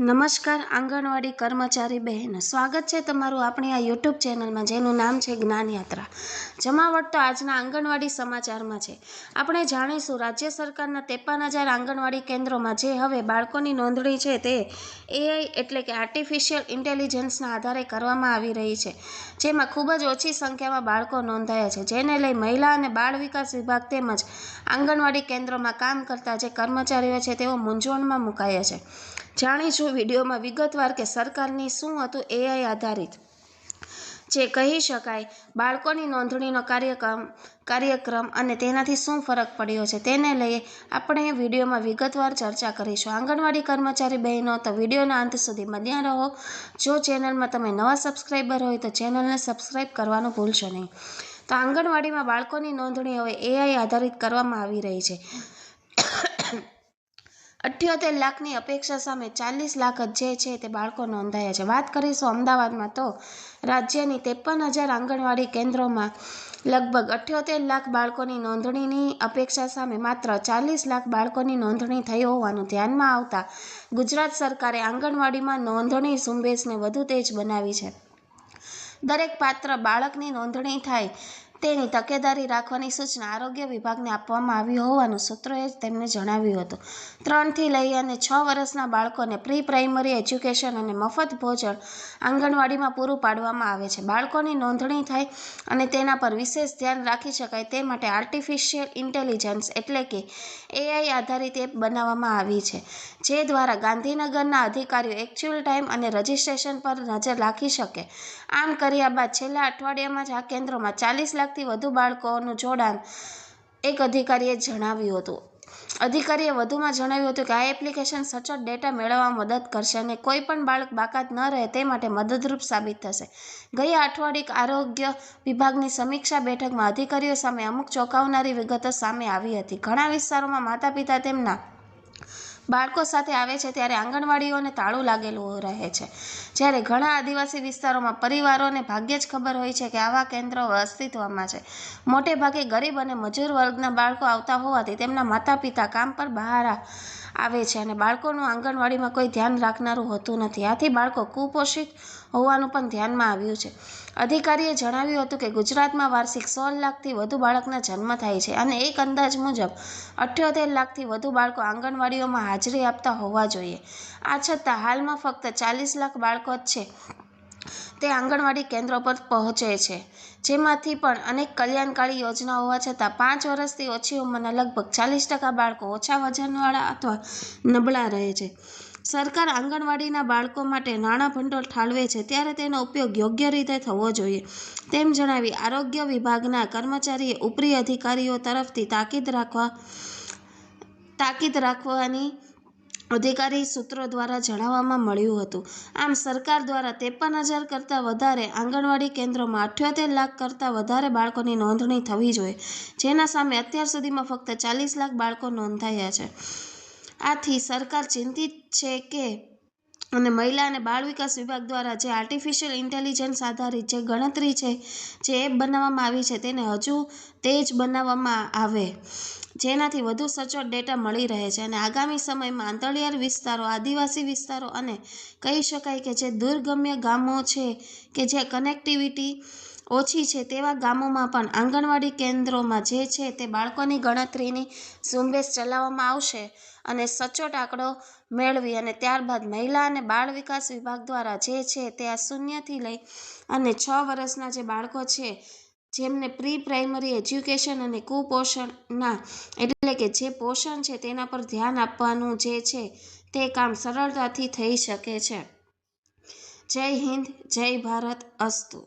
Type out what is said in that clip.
નમસ્કાર, આંગણવાડી કર્મચારી બહેન. સ્વાગત છે તમારું આપણી આ યુટ્યુબ ચેનલમાં, જેનું નામ છે જ્ઞાનયાત્રા. જમાવટ તો આજના આંગણવાડી સમાચારમાં છે. આપણે જાણીશું, રાજ્ય સરકારના ત્રેપન હજાર આંગણવાડી કેન્દ્રોમાં જે હવે બાળકોની નોંધણી છે તે એઆઈ એટલે કે આર્ટિફિશિયલ ઇન્ટેલિજન્સના આધારે કરવામાં આવી રહી છે. જેમાં ખૂબ જ ઓછી સંખ્યામાં બાળકો નોંધાયા છે. જેને લઈ મહિલા અને બાળ વિકાસ વિભાગ તેમજ આંગણવાડી કેન્દ્રોમાં કામ કરતા જે કર્મચારીઓ છે, તેઓ મૂંઝવણમાં મુકાયા છે. જાણીશું વિડીયોમાં વિગતવાર કે સરકારની શું હતું એઆઈ આધારિત. જે કહી શકાય, બાળકોની નોંધણીનો કાર્યક્રમ કાર્યક્રમ અને તેનાથી શું ફરક પડ્યો છે તેને લઈ આપણે વિડીયોમાં વિગતવાર ચર્ચા કરીશું. આંગણવાડી કર્મચારી બહેનો, તો વિડીયોના અંત સુધી બન્યા રહો. જો ચેનલમાં તમે નવા સબસ્ક્રાઈબર હોય, તો ચેનલને સબસ્ક્રાઈબ કરવાનું ભૂલશો નહીં. તો આંગણવાડીમાં બાળકોની નોંધણી હવે એઆઈ આધારિત કરવામાં આવી રહી છે. અઠ્યોતેર લાખની અપેક્ષા સામે ચાલીસ લાખ જ છે તે બાળકો નોંધાયા છે. વાત કરીશું અમદાવાદમાં તો રાજ્યની ત્રેપન હજાર આંગણવાડી કેન્દ્રોમાં લગભગ અઠ્યોતેર લાખ બાળકોની નોંધણીની અપેક્ષા સામે માત્ર ચાલીસ લાખ બાળકોની નોંધણી થઈ હોવાનું ધ્યાનમાં આવતા ગુજરાત સરકારે આંગણવાડીમાં નોંધણી ઝુંબેશને વધુ તેજ બનાવી છે. દરેક પાત્ર બાળકની નોંધણી થાય તેની તકેદારી રાખવાની સૂચના આરોગ્ય વિભાગને આપવામાં આવી હોવાનું સૂત્રોએ તેમને જણાવ્યું હતું. ત્રણથી લઈ અને છ વર્ષના બાળકોને પ્રી પ્રાઇમરી એજ્યુકેશન અને મફત ભોજન આંગણવાડીમાં પૂરું પાડવામાં આવે છે. બાળકોની નોંધણી થાય અને તેના પર વિશેષ ધ્યાન રાખી શકાય તે માટે આર્ટિફિશિયલ ઇન્ટેલિજન્સ એટલે કે એઆઈ આધારિત એપ બનાવવામાં આવી છે, જે દ્વારા ગાંધીનગરના અધિકારીઓ એકચ્યુઅલ ટાઈમ અને રજિસ્ટ્રેશન પર નજર રાખી શકે. આમ કર્યા બાદ છેલ્લા અઠવાડિયામાં જ આ કેન્દ્રોમાં ચાલીસ લાખથી વધુ બાળકોનું જોડાણ એક અધિકારીએ જણાવ્યું હતું. અધિકારીએ વધુમાં જણાવ્યું હતું કે, આ એપ્લિકેશન સચોટ ડેટા મેળવવામાં મદદ કરશે અને કોઈ પણ બાળક બાકાત ન રહે તે માટે મદદરૂપ સાબિત થશે. ગયા અઠવાડિયે આરોગ્ય વિભાગની સમીક્ષા બેઠકમાં અધિકારીઓ સામે અમુક ચોંકાવનારી વિગતો સામે આવી હતી. ઘણા વિસ્તારોમાં માતા પિતા તેમના બાળકો સાથે આવે છે ત્યારે આંગણવાડીઓને તાળું લાગેલું રહે છે. જ્યારે ઘણા આદિવાસી વિસ્તારોમાં પરિવારોને ભાગ્યે જ ખબર હોય છે કે આવા કેન્દ્રો અસ્તિત્વમાં છે. મોટે ભાગે ગરીબ અને મજૂર વર્ગના બાળકો આવતા હોવાથી તેમના માતા પિતા કામ પર બહાર આવે છે અને બાળકોનું આંગણવાડીમાં કોઈ ધ્યાન રાખનારું હોતું નથી. આથી બાળકો કુપોષિત હોવાનું પણ ધ્યાનમાં આવ્યું છે. અધિકારીએ જણાવ્યું હતું કે ગુજરાતમાં વાર્ષિક સોળ લાખથી વધુ બાળકના જન્મ થાય છે અને એક અંદાજ મુજબ અઠ્યોતેર લાખથી વધુ બાળકો આંગણવાડીઓમાં હાજરી આપતા હોવા જોઈએ. આ છતાં હાલમાં ફક્ત ચાલીસ લાખ બાળકો જ છે. તે આંગણવાડી કેન્દ્રો પર પહોંચે છે. જેમાંથી પણ અનેક કલ્યાણકારી યોજના હોવા છતાં પાંચ વર્ષથી ઓછી ઉંમરના લગભગ ચાલીસ ટકા બાળકો ઓછા વજનવાળા અથવા નબળા રહે છે. સરકાર આંગણવાડીના બાળકો માટે નાણાં ભંડોળ ઠાલવે છે, ત્યારે તેનો ઉપયોગ યોગ્ય રીતે થવો જોઈએ. તેમ જણાવી આરોગ્ય વિભાગના કર્મચારીએ ઉપરી અધિકારીઓ તરફથી તાકીદ રાખવા, તાકીદ રાખવાની અધિકારી સૂત્રો દ્વારા જણાવવામાં મળ્યું હતું. આમ, સરકાર દ્વારા ત્રેપન હજાર કરતાં વધારે આંગણવાડી કેન્દ્રોમાં અઠ્યોતેર લાખ કરતાં વધારે બાળકોની નોંધણી થવી જોઈએ, જેના સામે અત્યાર સુધીમાં ફક્ત ચાલીસ લાખ બાળકો નોંધાયા છે. આથી સરકાર ચિંતિત છે કે અને મહિલા અને બાળ વિકાસ વિભાગ દ્વારા જે આર્ટિફિશિયલ ઇન્ટેલિજન્સ આધારિત જે ગણતરી છે, જે એપ બનાવવામાં આવી છે તેને હજુ તેજ બનાવવામાં આવે, જેનાથી વધુ સચોટ ડેટા મળી રહે છે. અને આગામી સમયમાં આંતળિયાર વિસ્તારો, આદિવાસી વિસ્તારો અને કહી શકાય કે જે દુર્ગમ્ય ગામો છે કે જે કનેક્ટિવિટી ઓછી છે તેવા ગામોમાં પણ આંગણવાડી કેન્દ્રોમાં જે છે તે બાળકોની ગણતરીની ઝુંબેશ ચલાવવામાં આવશે અને સચોટ આંકડો મેળવી અને ત્યારબાદ મહિલા અને બાળ વિકાસ વિભાગ દ્વારા જે છે તે આ શૂન્યથી લઈ અને છ વર્ષના જે બાળકો છે, જેમને પ્રી પ્રાઇમરી એજ્યુકેશન અને કુપોષણના એટલે કે જે પોષણ છે તેના પર ધ્યાન આપવાનું જે છે તે કામ સરળતાથી થઈ શકે છે. જય હિન્દ, જય ભારત, અસ્તુ.